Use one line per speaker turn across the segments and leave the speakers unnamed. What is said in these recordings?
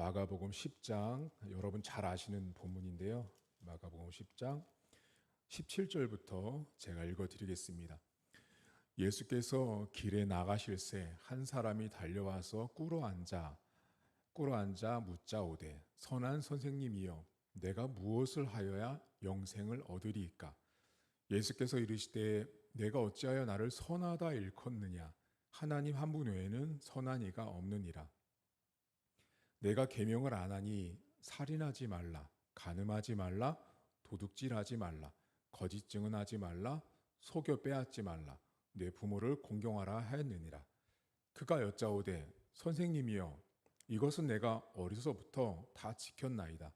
마가복음 10장 여러분 잘 아시는 본문인데요. 마가복음 10장 17절부터 제가 읽어 드리겠습니다. 예수께서 길에 나가실새 한 사람이 달려와서 꿇어 앉아 꿇어 앉아 묻자오되 선한 선생님이여 내가 무엇을 하여야 영생을 얻으리이까 예수께서 이르시되 내가 어찌하여 나를 선하다 일컫느냐 하나님 한 분 외에는 선한 이가 없느니라 내가 계명을 안 하니 살인하지 말라 간음하지 말라 도둑질하지 말라 거짓 증언하지 말라 속여 빼앗지 말라 내 부모를 공경하라 하였느니라. 그가 여짜오되 선생님이여 이것은 내가 어려서부터 다 지켰나이다.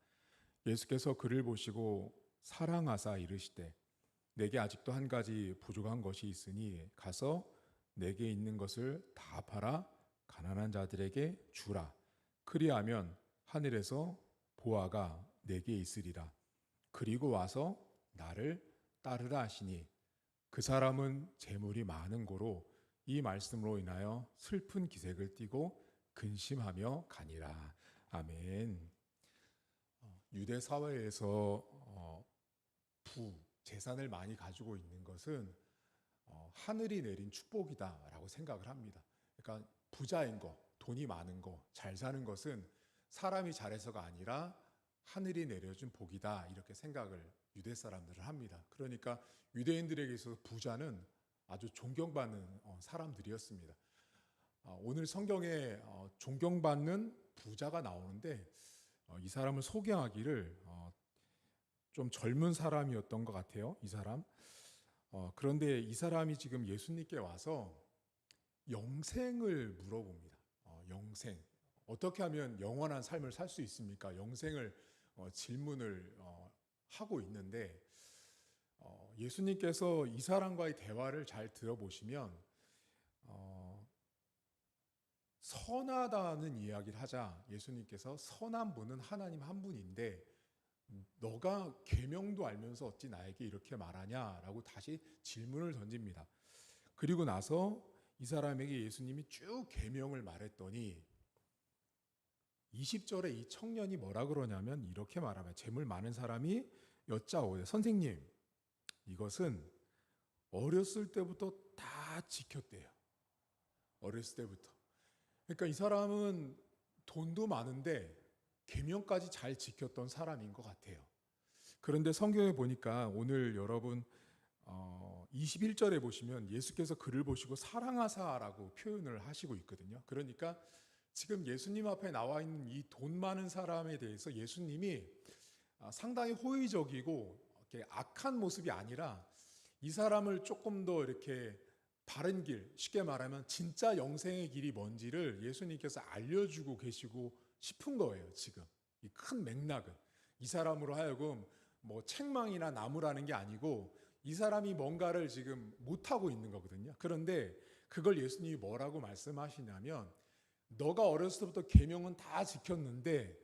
예수께서 그를 보시고 사랑하사 이르시되 내게 아직도 한 가지 부족한 것이 있으니 가서 내게 있는 것을 다 팔아 가난한 자들에게 주라 그리하면 하늘에서 보아가 내게 있으리라 그리고 와서 나를 따르라 하시니 그 사람은 재물이 많은 고로 이 말씀으로 인하여 슬픈 기색을 띠고 근심하며 가니라 아멘. 어, 유대 사회에서 어, 부 재산을 많이 가지고 있는 것은 어, 하늘이 내린 축복이다라고 생각을 합니다. 그러니까 부자인 거, 돈이 많은 거, 잘 사는 것은 사람이 잘해서가 아니라 하늘이 내려준 복이다 이렇게 생각을 유대 사람들은 합니다. 그러니까 유대인들에게 있어서 부자는 아주 존경받는 어, 사람들이었습니다. 어, 오늘 성경에 어, 존경받는 부자가 나오는데 어, 이 사람을 소개하기를 어, 좀 젊은 사람이었던 것 같아요. 이 사람. 어, 그런데 이 사람이 지금 예수님께 와서 영생을 물어봅니다. 어, 영생. 어떻게 하면 영원한 삶을 살 수 있습니까? 영생을 어, 질문을 어, 하고 있는데 어, 예수님께서 이 사람과의 대화를 잘 들어보시면 어, 선하다는 이야기를 하자 예수님께서 선한 분은 하나님 한 분인데 너가 계명도 알면서 어찌 나에게 이렇게 말하냐라고 다시 질문을 던집니다. 그리고 나서 이 사람에게 예수님이 쭉 계명을 말했더니 20절에 이 청년이 뭐라 그러냐면 이렇게 말하면 재물 많은 사람이 여짜오되 선생님 이것은 어렸을 때부터 다 지켰대요. 어렸을 때부터. 그러니까 이 사람은 돈도 많은데 계명까지 잘 지켰던 사람인 것 같아요. 그런데 성경에 보니까 오늘 여러분 어, 21절에 보시면 예수께서 그를 보시고 사랑하사라고 표현을 하시고 있거든요. 그러니까 지금 예수님 앞에 나와 있는 이 돈 많은 사람에 대해서 예수님이 아, 상당히 호의적이고 이렇게 악한 모습이 아니라 이 사람을 조금 더 이렇게 바른 길, 쉽게 말하면 진짜 영생의 길이 뭔지를 예수님께서 알려주고 계시고 싶은 거예요, 지금. 이 큰 맥락은. 이 사람으로 하여금 뭐 책망이나 나무라는 게 아니고 이 사람이 뭔가를 지금 못하고 있는 거거든요. 그런데 그걸 예수님이 뭐라고 말씀하시냐면 너가 어렸을 때부터 계명은 다 지켰는데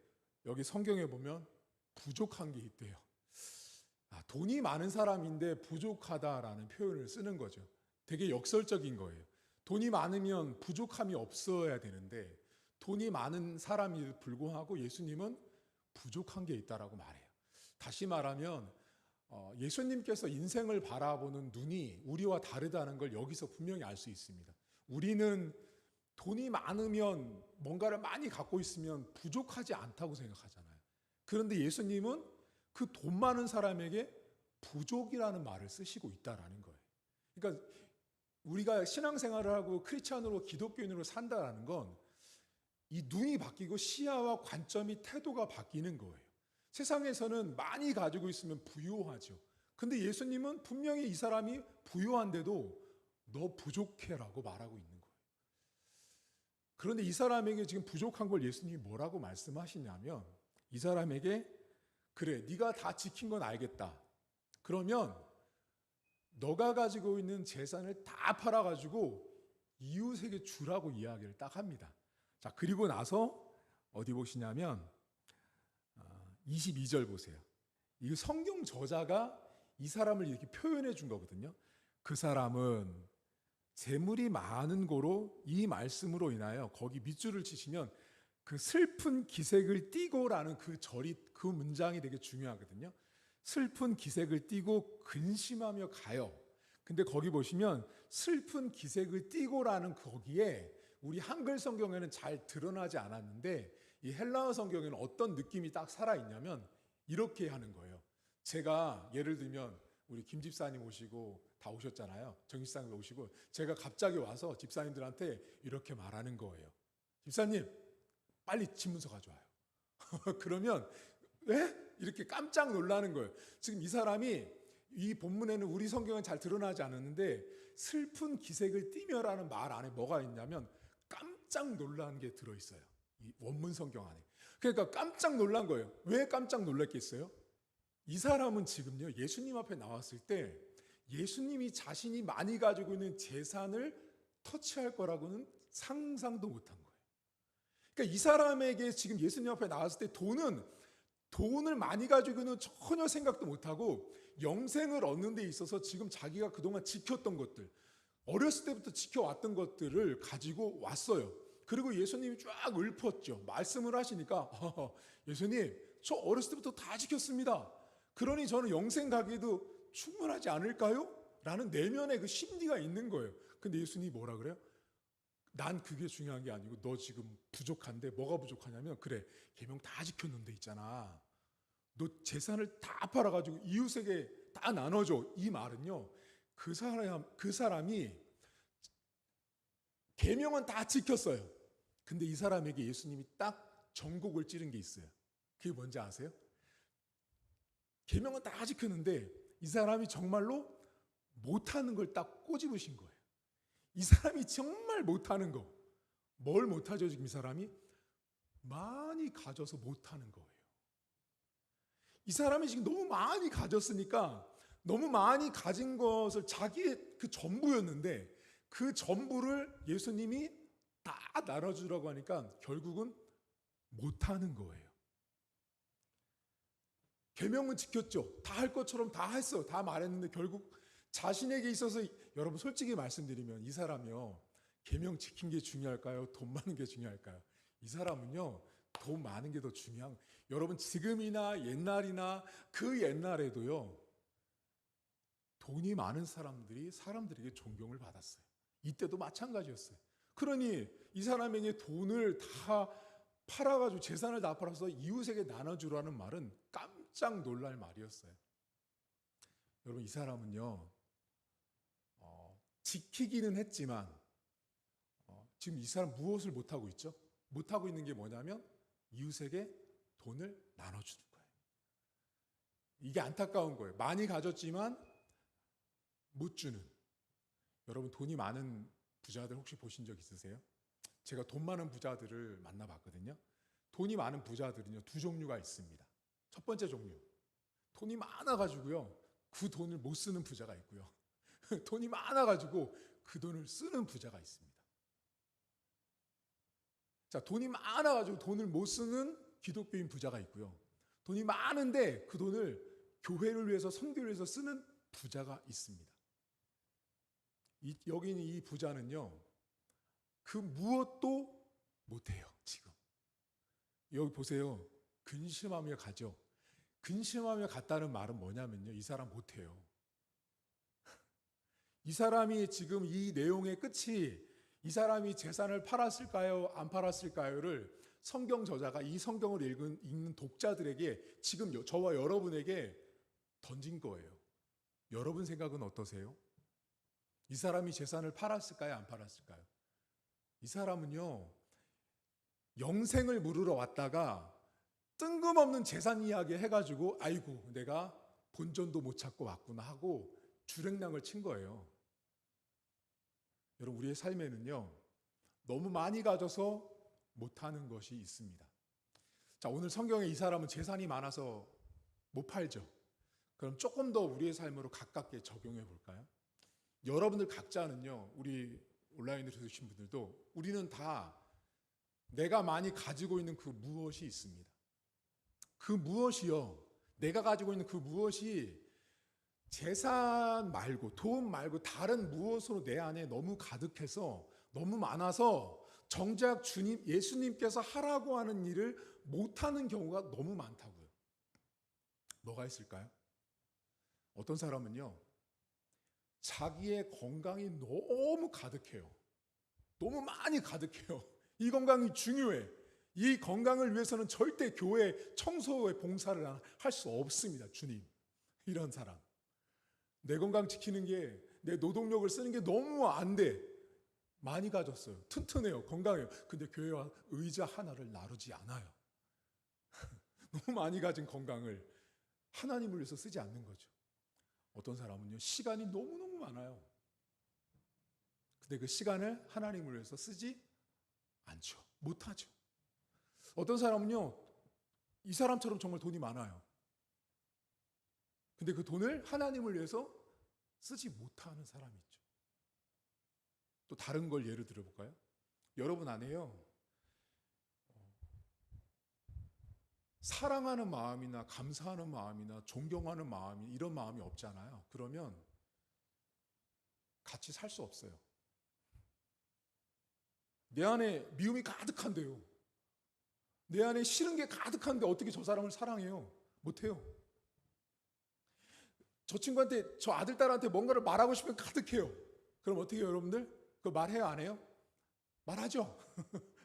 여기 성경에 보면 부족한 게 있대요. 아, 돈이 많은 사람인데 부족하다라는 표현을 쓰는 거죠. 되게 역설적인 거예요. 돈이 많으면 부족함이 없어야 되는데 돈이 많은 사람이 불구하고 예수님은 부족한 게 있다라고 말해요. 다시 말하면 어, 예수님께서 인생을 바라보는 눈이 우리와 다르다는 걸 여기서 분명히 알 수 있습니다. 우리는 돈이 많으면 뭔가를 많이 갖고 있으면 부족하지 않다고 생각하잖아요. 그런데 예수님은 그 돈 많은 사람에게 부족이라는 말을 쓰시고 있다라는 거예요. 그러니까 우리가 신앙생활을 하고 크리스찬으로 기독교인으로 산다라는 건 이 눈이 바뀌고 시야와 관점이 태도가 바뀌는 거예요. 세상에서는 많이 가지고 있으면 부유하죠. 근데 예수님은 분명히 이 사람이 부유한데도 너 부족해라고 말하고 있는 거예요. 그런데 이 사람에게 지금 부족한 걸 예수님이 뭐라고 말씀하시냐면 이 사람에게 그래 네가 다 지킨 건 알겠다. 그러면 너가 가지고 있는 재산을 다 팔아 가지고 이웃에게 주라고 이야기를 딱 합니다. 자, 그리고 나서 어디 보시냐면 22절 보세요. 이 성경 저자가 이 사람을 이렇게 표현해 준 거거든요. 그 사람은 재물이 많은 고로 이 말씀으로 인하여 거기 밑줄을 치시면 그 슬픈 기색을 띠고라는 그 절이 그 문장이 되게 중요하거든요. 슬픈 기색을 띠고 근심하며 가요. 근데 거기 보시면 슬픈 기색을 띠고라는 거기에 우리 한글 성경에는 잘 드러나지 않았는데 이 헬라어 성경에는 어떤 느낌이 딱 살아 있냐면 이렇게 하는 거예요. 제가 예를 들면 우리 김 집사님 오시고 다 오셨잖아요. 정 집사님 오시고 제가 갑자기 와서 집사님들한테 이렇게 말하는 거예요. 집사님 빨리 집문서 가져와요. 그러면 왜 이렇게 깜짝 놀라는 거예요. 지금 이 사람이 이 본문에는 우리 성경은 잘 드러나지 않았는데 슬픈 기색을 띠며라는 말 안에 뭐가 있냐면 깜짝 놀란 게 들어 있어요. 이 원문 성경 안에. 그러니까 깜짝 놀란 거예요. 왜 깜짝 놀랐겠어요? 이 사람은 지금요 예수님 앞에 나왔을 때 예수님이 자신이 많이 가지고 있는 재산을 터치할 거라고는 상상도 못한 거예요. 그러니까 이 사람에게 지금 예수님 앞에 나왔을 때 돈은 돈을 많이 가지고 는 전혀 생각도 못하고 영생을 얻는 데 있어서 지금 자기가 그동안 지켰던 것들, 어렸을 때부터 지켜왔던 것들을 가지고 왔어요. 그리고 예수님이 쫙 읊었죠. 말씀을 하시니까 "예수님 저 어렸을 때부터 다 지켰습니다. 그러니 저는 영생 가기도 충분하지 않을까요? 라는 내면의 그 심리가 있는 거예요. 근데 예수님이 뭐라 그래요? 난 그게 중요한 게 아니고 너 지금 부족한데 뭐가 부족하냐면 그래 계명 다 지켰는데 있잖아. 너 재산을 다 팔아가지고 이웃에게 다 나눠줘. 이 말은요 그 사람 그 사람이 계명은 다 지켰어요. 근데 이 사람에게 예수님이 딱 전곡을 찌른 게 있어요. 그게 뭔지 아세요? 계명은 다 지켰는데 이 사람이 정말로 못하는 걸 딱 꼬집으신 거예요. 이 사람이 정말 못하는 거. 뭘 못하죠, 지금 이 사람이? 많이 가져서 못하는 거예요. 이 사람이 지금 너무 많이 가졌으니까 너무 많이 가진 것을 자기의 그 전부였는데 그 전부를 예수님이 다 나눠주라고 하니까 결국은 못하는 거예요. 계명은 지켰죠. 다 할 것처럼 다 했어. 다 말했는데 결국 자신에게 있어서 여러분 솔직히 말씀드리면 이 사람이요. 계명 지킨 게 중요할까요? 돈 많은 게 중요할까요? 이 사람은요. 돈 많은 게 더 중요한 여러분 지금이나 옛날이나 그 옛날에도요. 돈이 많은 사람들이 사람들에게 존경을 받았어요. 이때도 마찬가지였어요. 그러니 이 사람에게 돈을 다 팔아가지고 재산을 다 팔아서 이웃에게 나눠주라는 말은 깜짝 놀랄 말이었어요. 여러분 이 사람은요 어, 지키기는 했지만 어, 지금 이 사람 무엇을 못 하고 있죠? 못 하고 있는 게 뭐냐면 이웃에게 돈을 나눠주는 거예요. 이게 안타까운 거예요. 많이 가졌지만 못 주는. 여러분 돈이 많은 부자들 혹시 보신 적 있으세요? 제가 돈 많은 부자들을 만나봤거든요. 돈이 많은 부자들은요 두 종류가 있습니다. 첫 번째 종류, 돈이 많아가지고요 그 돈을 못 쓰는 부자가 있고요. 돈이 많아가지고 그 돈을 쓰는 부자가 있습니다. 자, 돈이 많아가지고 돈을 못 쓰는 기독교인 부자가 있고요. 돈이 많은데 그 돈을 교회를 위해서 선교를 위해서 쓰는 부자가 있습니다. 이, 여기 있는 이 부자는요, 그 무엇도 못해요, 지금. 여기 보세요. 근심하며 가죠. 근심하며 갔다는 말은 뭐냐면요. 이 사람 못해요. 이 사람이 지금 이 내용의 끝이 이 사람이 재산을 팔았을까요? 안 팔았을까요?를 성경 저자가 이 성경을 읽은, 읽는 독자들에게 지금 저와 여러분에게 던진 거예요. 여러분 생각은 어떠세요? 이 사람이 재산을 팔았을까요? 안 팔았을까요? 이 사람은요, 영생을 물으러 왔다가 뜬금없는 재산 이야기 해가지고, 아이고, 내가 본전도 못 찾고 왔구나 하고 주랭랑을 친 거예요. 여러분, 우리의 삶에는요, 너무 많이 가져서 못하는 것이 있습니다. 자, 오늘 성경에 이 사람은 재산이 많아서 못 팔죠. 그럼 조금 더 우리의 삶으로 가깝게 적용해 볼까요? 여러분들 각자는요, 우리 온라인으로 들으신 분들도 우리는 다 내가 많이 가지고 있는 그 무엇이 있습니다. 그 무엇이요? 내가 가지고 있는 그 무엇이 재산 말고 돈 말고 다른 무엇으로 내 안에 너무 가득해서 너무 많아서 정작 주님, 예수님께서 하라고 하는 일을 못하는 경우가 너무 많다고요. 뭐가 있을까요? 어떤 사람은요, 자기의 건강이 너무 가득해요. 너무 많이 가득해요. 이 건강이 중요해. 이 건강을 위해서는 절대 교회 청소의 봉사를 할 수 없습니다. 주님. 이런 사람. 내 건강 지키는 게 내 노동력을 쓰는 게 너무 안 돼. 많이 가졌어요. 튼튼해요. 건강해요. 근데 교회와 의자 하나를 나누지 않아요. 너무 많이 가진 건강을 하나님을 위해서 쓰지 않는 거죠. 어떤 사람은요, 시간이 너무너무 많아요. 근데 그 시간을 하나님을 위해서 쓰지 않죠. 못하죠. 어떤 사람은요, 이 사람처럼 정말 돈이 많아요. 근데 그 돈을 하나님을 위해서 쓰지 못하는 사람이 있죠. 또 다른 걸 예를 들어볼까요? 여러분 안에요. 사랑하는 마음이나 감사하는 마음이나 존경하는 마음이 이런 마음이 없잖아요. 그러면 같이 살 수 없어요. 내 안에 미움이 가득한데요. 내 안에 싫은 게 가득한데 어떻게 저 사람을 사랑해요? 못해요. 저 친구한테 저 아들 딸한테 뭔가를 말하고 싶으면 가득해요. 그럼 어떻게 해요, 여러분들? 그 말해요, 안 해요? 말하죠.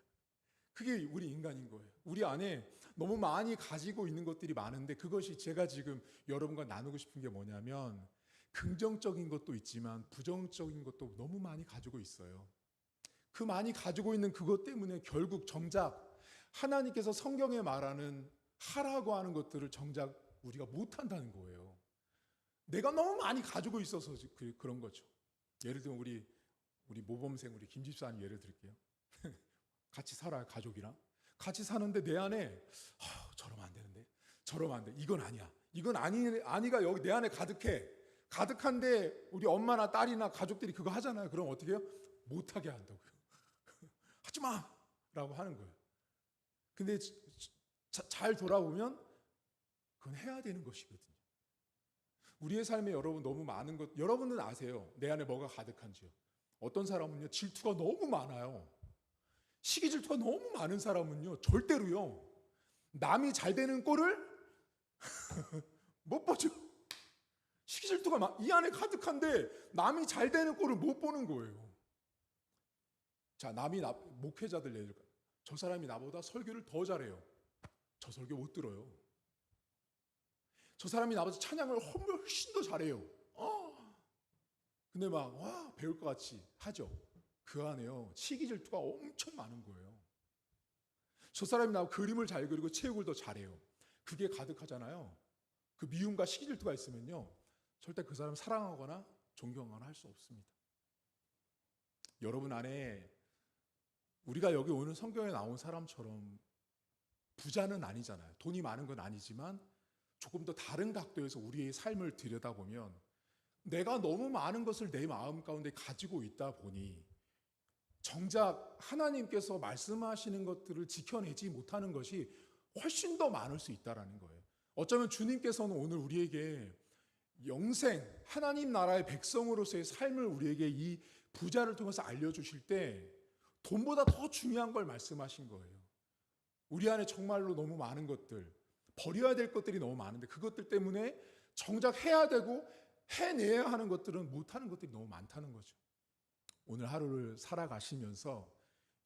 그게 우리 인간인 거예요. 우리 안에 너무 많이 가지고 있는 것들이 많은데 그것이 제가 지금 여러분과 나누고 싶은 게 뭐냐면 긍정적인 것도 있지만 부정적인 것도 너무 많이 가지고 있어요. 그 많이 가지고 있는 그것 때문에 결국 정작 하나님께서 성경에 말하는 하라고 하는 것들을 정작 우리가 못한다는 거예요. 내가 너무 많이 가지고 있어서 그, 그런 거죠. 예를 들면 우리 우리 모범생 우리 김 집사님 예를 들게요. 같이 살아요 가족이랑 같이 사는데 내 안에 어, 저러면 안 되는데 저러면 안 돼. 이건 아니야. 이건 아니 아니가 여기 내 안에 가득해. 가득한데 우리 엄마나 딸이나 가족들이 그거 하잖아요. 그럼 어떻게 해요? 못하게 한다고요. 하지 마 라고 하는 거예요. 근데 자, 잘 돌아보면 그건 해야 되는 것이거든요. 우리의 삶에 여러분 너무 많은 것 여러분은 아세요. 내 안에 뭐가 가득한지요. 어떤 사람은요 질투가 너무 많아요. 시기 질투가 너무 많은 사람은요 절대로요 남이 잘 되는 꼴을 못 보죠. 시기 질투가 막이 안에 가득한데 남이 잘 되는 꼴을 못 보는 거예요. 자 남이 나, 목회자들 예를 저 사람이 나보다 설교를 더 잘해요. 저 설교 못 들어요. 저 사람이 나보다 찬양을 훨씬 더 잘해요. 어. 근데 막 와 배울 것 같이 하죠. 그 안에요 시기 질투가 엄청 많은 거예요. 저 사람이 나 그림을 잘 그리고 체육을 더 잘해요. 그게 가득하잖아요. 그 미움과 시기 질투가 있으면요 절대 그 사람 사랑하거나 존경하거나 할 수 없습니다. 여러분 안에 우리가 여기 오는 성경에 나온 사람처럼 부자는 아니잖아요. 돈이 많은 건 아니지만 조금 더 다른 각도에서 우리의 삶을 들여다보면 내가 너무 많은 것을 내 마음 가운데 가지고 있다 보니 정작 하나님께서 말씀하시는 것들을 지켜내지 못하는 것이 훨씬 더 많을 수 있다라는 거예요. 어쩌면 주님께서는 오늘 우리에게 영생, 하나님 나라의 백성으로서의 삶을 우리에게 이 부자를 통해서 알려 주실 때 돈보다 더 중요한 걸 말씀하신 거예요. 우리 안에 정말로 너무 많은 것들, 버려야 될 것들이 너무 많은데 그것들 때문에 정작 해야 되고 해내야 하는 것들은 못하는 것들이 너무 많다는 거죠. 오늘 하루를 살아가시면서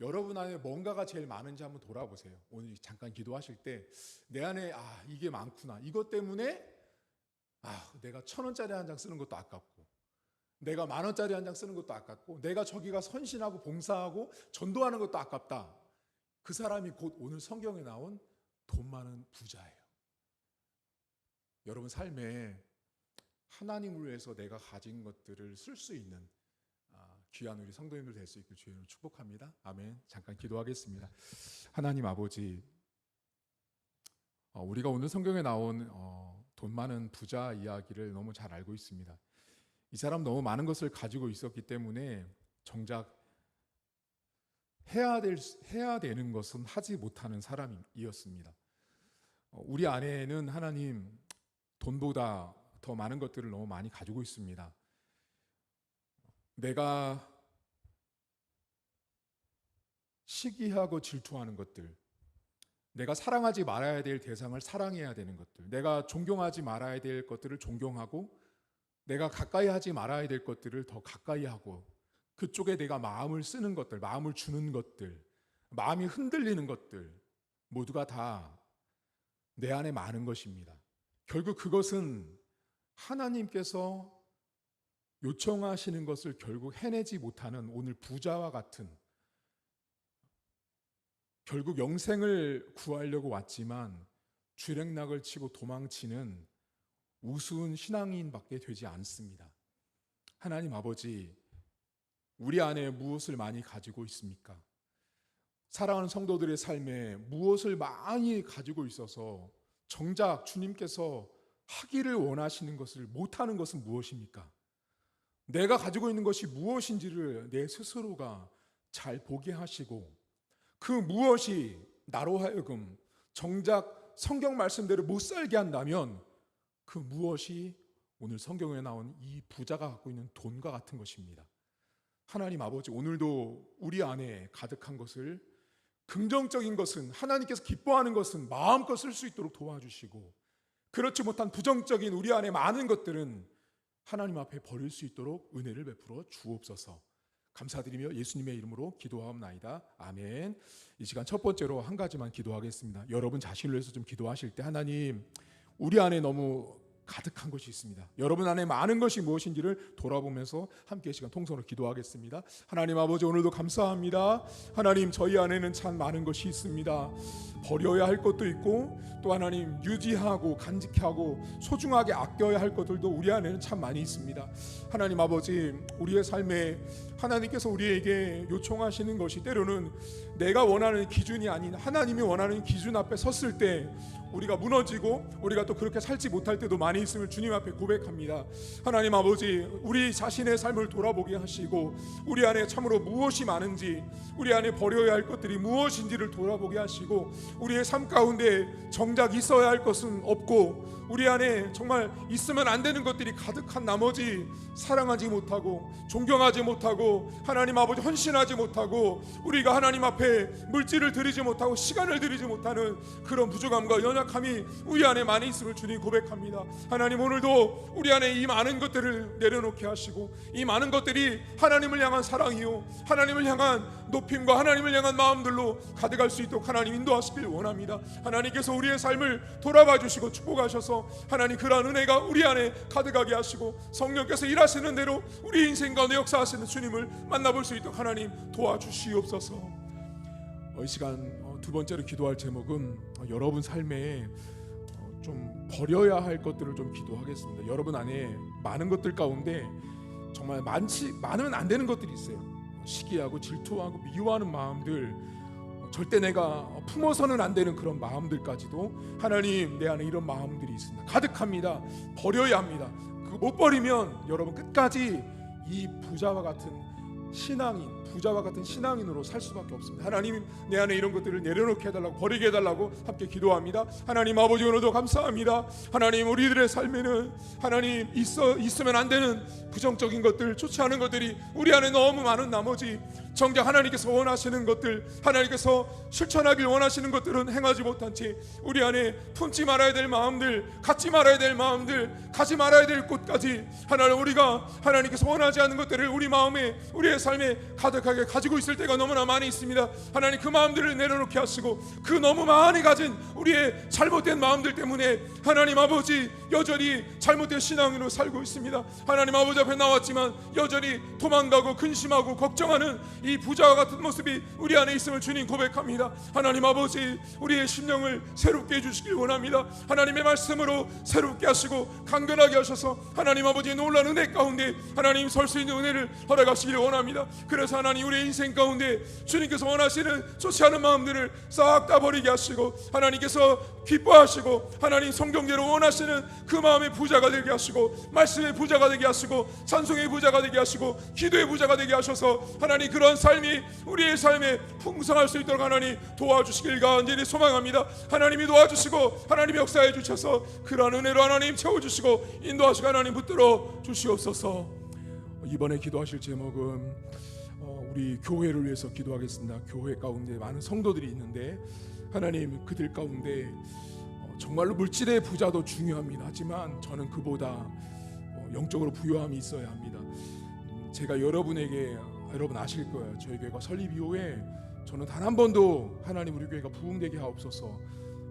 여러분 안에 뭔가가 제일 많은지 한번 돌아보세요. 오늘 잠깐 기도하실 때 내 안에 아 이게 많구나. 이것 때문에 아 내가 천 원짜리 한 장 쓰는 것도 아깝고 내가 만 원짜리 한 장 쓰는 것도 아깝고 내가 저기가 선신하고 봉사하고 전도하는 것도 아깝다. 그 사람이 곧 오늘 성경에 나온 돈 많은 부자예요. 여러분 삶에 하나님을 위해서 내가 가진 것들을 쓸 수 있는 아, 귀한 우리 성도님들 될 수 있길 주님을 축복합니다. 아멘. 잠깐 기도하겠습니다. 하나님 아버지, 어, 우리가 오늘 성경에 나온 어, 돈 많은 부자 이야기를 너무 잘 알고 있습니다. 이 사람 너무 많은 것을 가지고 있었기 때문에 정작 해야 될 해야 되는 것은 하지 못하는 사람이었습니다. 어, 우리 안에는 하나님 돈보다 더 많은 것들을 너무 많이 가지고 있습니다. 내가 시기하고 질투하는 것들, 내가 사랑하지 말아야 될 대상을 사랑해야 되는 것들, 내가 존경하지 말아야 될 것들을 존경하고, 내가 가까이 하지 말아야 될 것들을 더 가까이 하고, 그쪽에 내가 마음을 쓰는 것들, 마음을 주는 것들, 마음이 흔들리는 것들, 모두가 다 내 안에 많은 것입니다. 결국 그것은 하나님께서 요청하시는 것을 결국 해내지 못하는 오늘 부자와 같은 결국 영생을 구하려고 왔지만 주랭락을 치고 도망치는 우스운 신앙인밖에 되지 않습니다. 하나님 아버지, 우리 안에 무엇을 많이 가지고 있습니까? 사랑하는 성도들의 삶에 무엇을 많이 가지고 있어서 정작 주님께서 하기를 원하시는 것을 못하는 것은 무엇입니까? 내가 가지고 있는 것이 무엇인지를 내 스스로가 잘 보게 하시고 그 무엇이 나로 하여금 정작 성경 말씀대로 못 살게 한다면 그 무엇이 오늘 성경에 나온 이 부자가 갖고 있는 돈과 같은 것입니다. 하나님 아버지 오늘도 우리 안에 가득한 것을 긍정적인 것은 하나님께서 기뻐하는 것은 마음껏 쓸 수 있도록 도와주시고 그렇지 못한 부정적인 우리 안에 많은 것들은 하나님 앞에 버릴 수 있도록 은혜를 베풀어 주옵소서. 감사드리며 예수님의 이름으로 기도하옵나이다. 아멘. 이 시간 첫 번째로 한 가지만 기도하겠습니다. 여러분 자신을 위해서 좀 기도하실 때 하나님 우리 안에 너무 가득한 것이 있습니다. 여러분 안에 많은 것이 무엇인지를 돌아보면서 함께 시간 통성으로 기도하겠습니다. 하나님 아버지 오늘도 감사합니다. 하나님 저희 안에는 참 많은 것이 있습니다. 버려야 할 것도 있고 또 하나님 유지하고 간직하고 소중하게 아껴야 할 것들도 우리 안에는 참 많이 있습니다. 하나님 아버지 우리의 삶에 하나님께서 우리에게 요청하시는 것이 때로는 내가 원하는 기준이 아닌 하나님이 원하는 기준 앞에 섰을 때 우리가 무너지고 우리가 또 그렇게 살지 못할 때도 많이 있음을 주님 앞에 고백합니다. 하나님 아버지, 우리 자신의 삶을 돌아보게 하시고 우리 안에 참으로 무엇이 많은지, 우리 안에 버려야 할 것들이 무엇인지를 돌아보게 하시고 우리의 삶 가운데 정작 있어야 할 것은 없고 우리 안에 정말 있으면 안 되는 것들이 가득한 나머지 사랑하지 못하고 존경하지 못하고 하나님 아버지 헌신하지 못하고 우리가 하나님 앞에 물질을 드리지 못하고 시간을 드리지 못하는 그런 부족함과 연약함이 우리 안에 많이 있음을 주님 고백합니다. 하나님 오늘도 우리 안에 이 많은 것들을 내려놓게 하시고 이 많은 것들이 하나님을 향한 사랑이요 하나님을 향한 높임과 하나님을 향한 마음들로 가득할 수 있도록 하나님 인도하시길 원합니다. 하나님께서 우리의 삶을 돌아봐 주시고 축복하셔서 하나님 그러한 은혜가 우리 안에 가득하게 하시고 성령께서 일하시는 대로 우리 인생 가운데 역사하시는 주님을 만나볼 수 있도록 하나님 도와주시옵소서. 어, 이 시간 어, 두 번째로 기도할 제목은 어, 여러분 삶에 어, 좀 버려야 할 것들을 좀 기도하겠습니다. 여러분 안에 많은 것들 가운데 정말 많지 많으면 안 되는 것들이 있어요. 어, 시기하고 질투하고 미워하는 마음들 어, 절대 내가 품어서는 안 되는 그런 마음들까지도 하나님 내 안에 이런 마음들이 있습니다. 가득합니다. 버려야 합니다. 그거 못 버리면 여러분 끝까지 이 부자와 같은 신앙인, 부자와 같은 신앙인으로 살 수밖에 없습니다. 하나님 내 안에 이런 것들을 내려놓게 해달라고 버리게 해달라고 함께 기도합니다. 하나님 아버지 오늘도 감사합니다. 하나님 우리들의 삶에는 하나님 있어 있으면 안 되는 부정적인 것들, 좋지 않은 것들이 우리 안에 너무 많은 나머지 정작 하나님께서 원하시는 것들, 하나님께서 실천하길 원하시는 것들은 행하지 못한 채 우리 안에 품지 말아야 될 마음들, 갖지 말아야 될 마음들, 가지 말아야 될 곳까지 하나님 우리가 하나님께서 원하지 않는 것들을 우리 마음에 우리의 삶에 가득하게 가지고 있을 때가 너무나 많이 있습니다. 하나님 그 마음들을 내려놓게 하시고 그 너무 많이 가진 우리의 잘못된 마음들 때문에 하나님 아버지 여전히 잘못된 신앙으로 살고 있습니다. 하나님 아버지 앞에 나왔지만 여전히 도망가고 근심하고 걱정하는 이 부자와 같은 모습이 우리 안에 있음을 주님 고백합니다. 하나님 아버지 우리의 심령을 새롭게 해주시길 원합니다. 하나님의 말씀으로 새롭게 하시고 강건하게 하셔서 하나님 아버지 놀라운 은혜 가운데 하나님 설 수 있는 은혜를 허락하시길 원합니다. 그래서 하나님 우리의 인생 가운데 주님께서 원하시는 좋지 않은 마음들을 싹 다 버리게 하시고 하나님께서 기뻐하시고 하나님 성경대로 원하시는 그 마음의 부자가 되게 하시고 말씀의 부자가 되게 하시고 찬송의 부자가 되게 하시고 기도의 부자가 되게 하셔서 하나님 그런 삶이 우리의 삶에 풍성할 수 있도록 하나님 도와주시길 간절히 소망합니다. 하나님이 도와주시고 하나님 역사해 주셔서 그러한 은혜로 하나님 채워주시고 인도하시고 하나님 붙들어 주시옵소서. 이번에 기도하실 제목은 어, 우리 교회를 위해서 기도하겠습니다. 교회 가운데 많은 성도들이 있는데 하나님 그들 가운데 어, 정말로 물질의 부자도 중요합니다. 하지만 저는 그보다 어, 영적으로 부유함이 있어야 합니다. 음, 제가 여러분에게 여러분 아실 거예요. 저희 교회가 설립 이후에 저는 단 한 번도 하나님 우리 교회가 부흥되게 하옵소서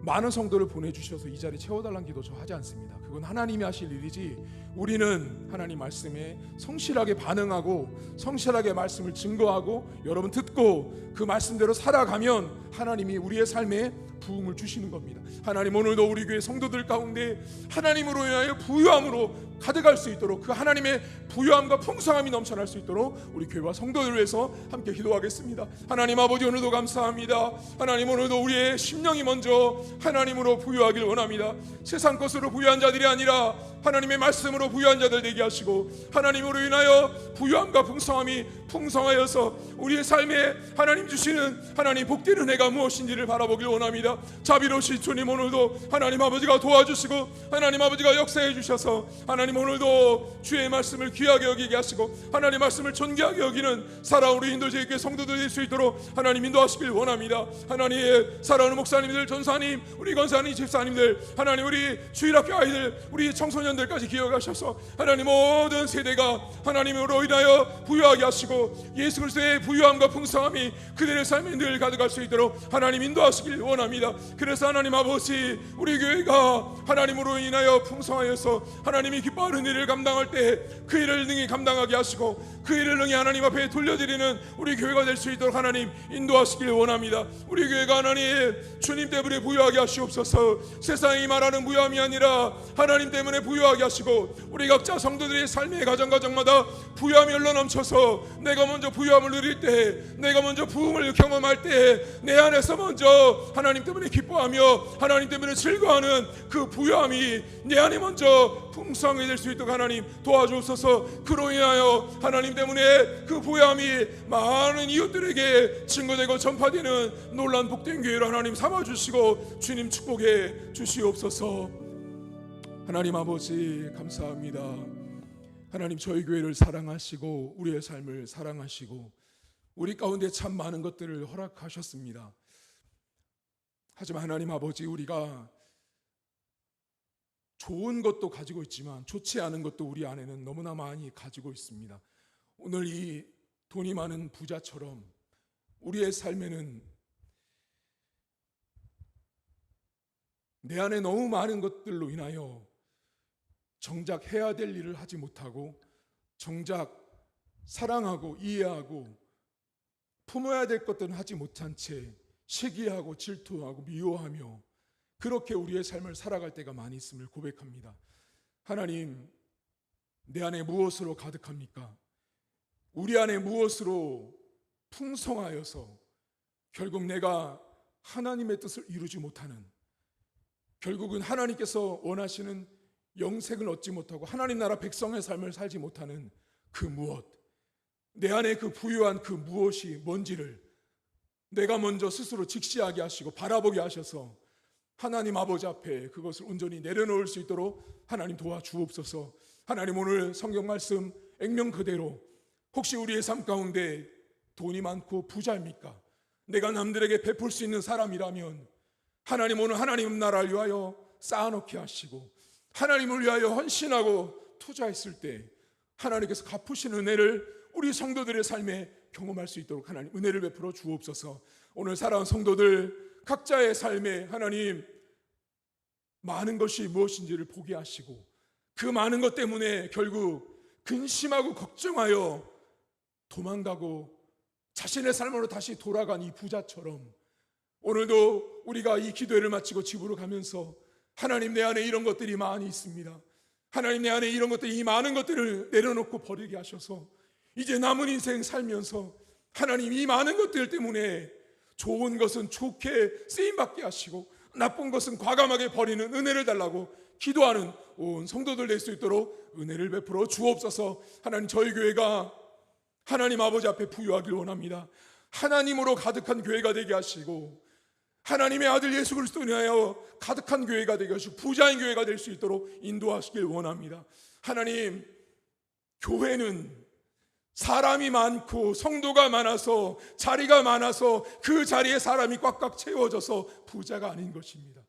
많은 성도를 보내주셔서 이 자리 채워달라는 기도 저 하지 않습니다. 그건 하나님이 하실 일이지 우리는 하나님 말씀에 성실하게 반응하고 성실하게 말씀을 증거하고 여러분 듣고 그 말씀대로 살아가면 하나님이 우리의 삶에 부흥을 주시는 겁니다. 하나님 오늘도 우리 교회 성도들 가운데 하나님으로 인하여 부유함으로 가득할 수 있도록 그 하나님의 부유함과 풍성함이 넘쳐날 수 있도록 우리 교회와 성도들을 위해서 함께 기도하겠습니다. 하나님 아버지 오늘도 감사합니다. 하나님 오늘도 우리의 심령이 먼저 하나님으로 부유하길 원합니다. 세상 것으로 부유한 자들이 아니라 하나님의 말씀으로 부유한 자들 되게 하시고 하나님으로 인하여 부유함과 풍성함이 풍성하여서 우리의 삶에 하나님 주시는 하나님 복된 은혜가 무엇인지를 바라보길 원합니다. 자비로우신 주님 오늘도 하나님 아버지가 도와주시고 하나님 아버지가 역사해 주셔서 하나님 오늘도 주의 말씀을 귀하게 여기게 하시고 하나님 말씀을 존귀하게 여기는 살아온 우리 인도제에게 성도들 될 수 있도록 하나님 인도하시길 원합니다. 하나님의 살아오는 목사님들, 전사님, 우리 권사님, 집사님들, 하나님 우리 주일학교 아이들, 우리 청소년들까지 기억하셔서 하나님 모든 세대가 하나님으로 인하여 부유하게 하시고 예수 그리스도의 부유함과 풍성함이 그들의 삶에 늘 가득할 수 있도록 하나님 인도하시길 원합니다. 그래서 하나님 아버지 우리 교회가 하나님으로 인하여 풍성하여서 하나님이 기뻐 하는 일을 감당할 때 그 일을 능히 감당하게 하시고 그 일을 능히 하나님 앞에 돌려드리는 우리 교회가 될 수 있도록 하나님 인도하시길 원합니다. 우리 교회가 하나님 주님 때문에 부유하게 하시옵소서. 세상이 말하는 부유함이 아니라 하나님 때문에 부유하게 하시고 우리 각자 성도들의 삶의 가정 가정마다 부유함이 흘러 넘쳐서 내가 먼저 부유함을 누릴 때 내가 먼저 부흥을 경험할 때 내 안에서 먼저 하나님 때문에 기뻐하며 하나님 때문에 즐거워하는 그 부유함이 내 안에 먼저 풍성하게 될 수 있도록 하나님 도와주옵소서. 그로 인하여 하나님 때문에 그 부유함이 많은 이웃들에게 증거되고 전파되는 놀란 복된 교회로 하나님 삼아주시고 주님 축복해 주시옵소서. 하나님 아버지 감사합니다. 하나님 저희 교회를 사랑하시고 우리의 삶을 사랑하시고 우리 가운데 참 많은 것들을 허락하셨습니다. 하지만 하나님 아버지 우리가 좋은 것도 가지고 있지만 좋지 않은 것도 우리 안에는 너무나 많이 가지고 있습니다. 오늘 이 돈이 많은 부자처럼 우리의 삶에는 내 안에 너무 많은 것들로 인하여 정작 해야 될 일을 하지 못하고 정작 사랑하고 이해하고 품어야 될 것들은 하지 못한 채 시기하고 질투하고 미워하며 그렇게 우리의 삶을 살아갈 때가 많이 있음을 고백합니다. 하나님, 내 안에 무엇으로 가득합니까? 우리 안에 무엇으로 풍성하여서 결국 내가 하나님의 뜻을 이루지 못하는 결국은 하나님께서 원하시는 영생을 얻지 못하고 하나님 나라 백성의 삶을 살지 못하는 그 무엇 내 안에 그 부유한 그 무엇이 뭔지를 내가 먼저 스스로 직시하게 하시고 바라보게 하셔서 하나님 아버지 앞에 그것을 온전히 내려놓을 수 있도록 하나님 도와주옵소서. 하나님 오늘 성경 말씀 액면 그대로 혹시 우리의 삶 가운데 돈이 많고 부자입니까? 내가 남들에게 베풀 수 있는 사람이라면 하나님 오늘 하나님 나라를 위하여 쌓아놓게 하시고 하나님을 위하여 헌신하고 투자했을 때 하나님께서 갚으신 은혜를 우리 성도들의 삶에 경험할 수 있도록 하나님 은혜를 베풀어 주옵소서. 오늘 살아온 성도들 각자의 삶에 하나님 많은 것이 무엇인지를 보게 하시고 그 많은 것 때문에 결국 근심하고 걱정하여 도망가고 자신의 삶으로 다시 돌아간 이 부자처럼 오늘도 우리가 이 기도회를 마치고 집으로 가면서 하나님 내 안에 이런 것들이 많이 있습니다. 하나님 내 안에 이런 것들, 이 많은 것들을 내려놓고 버리게 하셔서 이제 남은 인생 살면서 하나님 이 많은 것들 때문에 좋은 것은 좋게 쓰임받게 하시고 나쁜 것은 과감하게 버리는 은혜를 달라고 기도하는 온 성도들 될 수 있도록 은혜를 베풀어 주옵소서 하나님 저희 교회가 하나님 아버지 앞에 부유하길 원합니다. 하나님으로 가득한 교회가 되게 하시고 하나님의 아들 예수 그리스도 인하여 가득한 교회가 되게 하시고 부자인 교회가 될 수 있도록 인도하시길 원합니다. 하나님 교회는 사람이 많고 성도가 많아서 자리가 많아서 그 자리에 사람이 꽉꽉 채워져서 부자가 아닌 것입니다.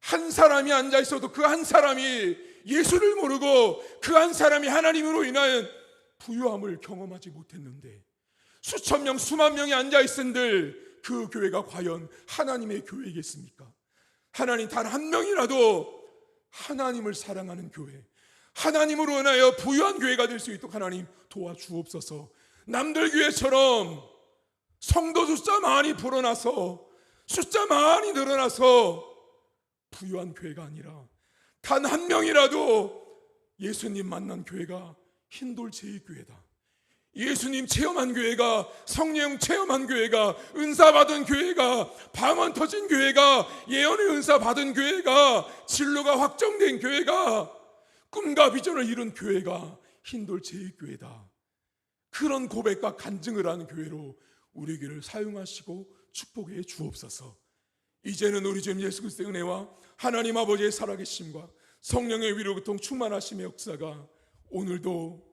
한 사람이 앉아 있어도 그 한 사람이 예수를 모르고 그 한 사람이 하나님으로 인한 부유함을 경험하지 못했는데 수천 명, 수만 명이 앉아 있은들 그 교회가 과연 하나님의 교회겠습니까? 하나님 단 한 명이라도 하나님을 사랑하는 교회, 하나님으로 인하여 부유한 교회가 될 수 있도록 하나님 도와주옵소서. 남들 교회처럼 성도 숫자 많이 불어나서 숫자 많이 늘어나서 부유한 교회가 아니라 단 한 명이라도 예수님 만난 교회가 흰돌 제일교회다. 예수님 체험한 교회가 성령 체험한 교회가 은사 받은 교회가 방언 터진 교회가 예언의 은사 받은 교회가 진로가 확정된 교회가 꿈과 비전을 이룬 교회가 흰돌 제일교회다. 그런 고백과 간증을 하는 교회로 우리 교회를 사용하시고 축복해 주옵소서. 이제는 우리 주님 예수 그리스도의 은혜와 하나님 아버지의 살아계심과 성령의 위로 고통 충만하심의 역사가 오늘도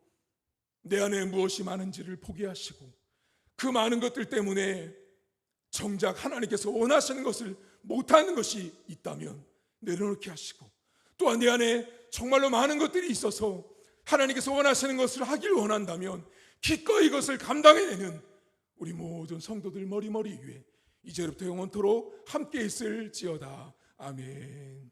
내 안에 무엇이 많은지를 보게 하시고 그 많은 것들 때문에 정작 하나님께서 원하시는 것을 못하는 것이 있다면 내려놓게 하시고 또한 내 안에 정말로 많은 것들이 있어서 하나님께서 원하시는 것을 하길 원한다면 기꺼이 이것을 감당해내는 우리 모든 성도들 머리머리 위에 이제부터 영원토록 함께 있을지어다. 아멘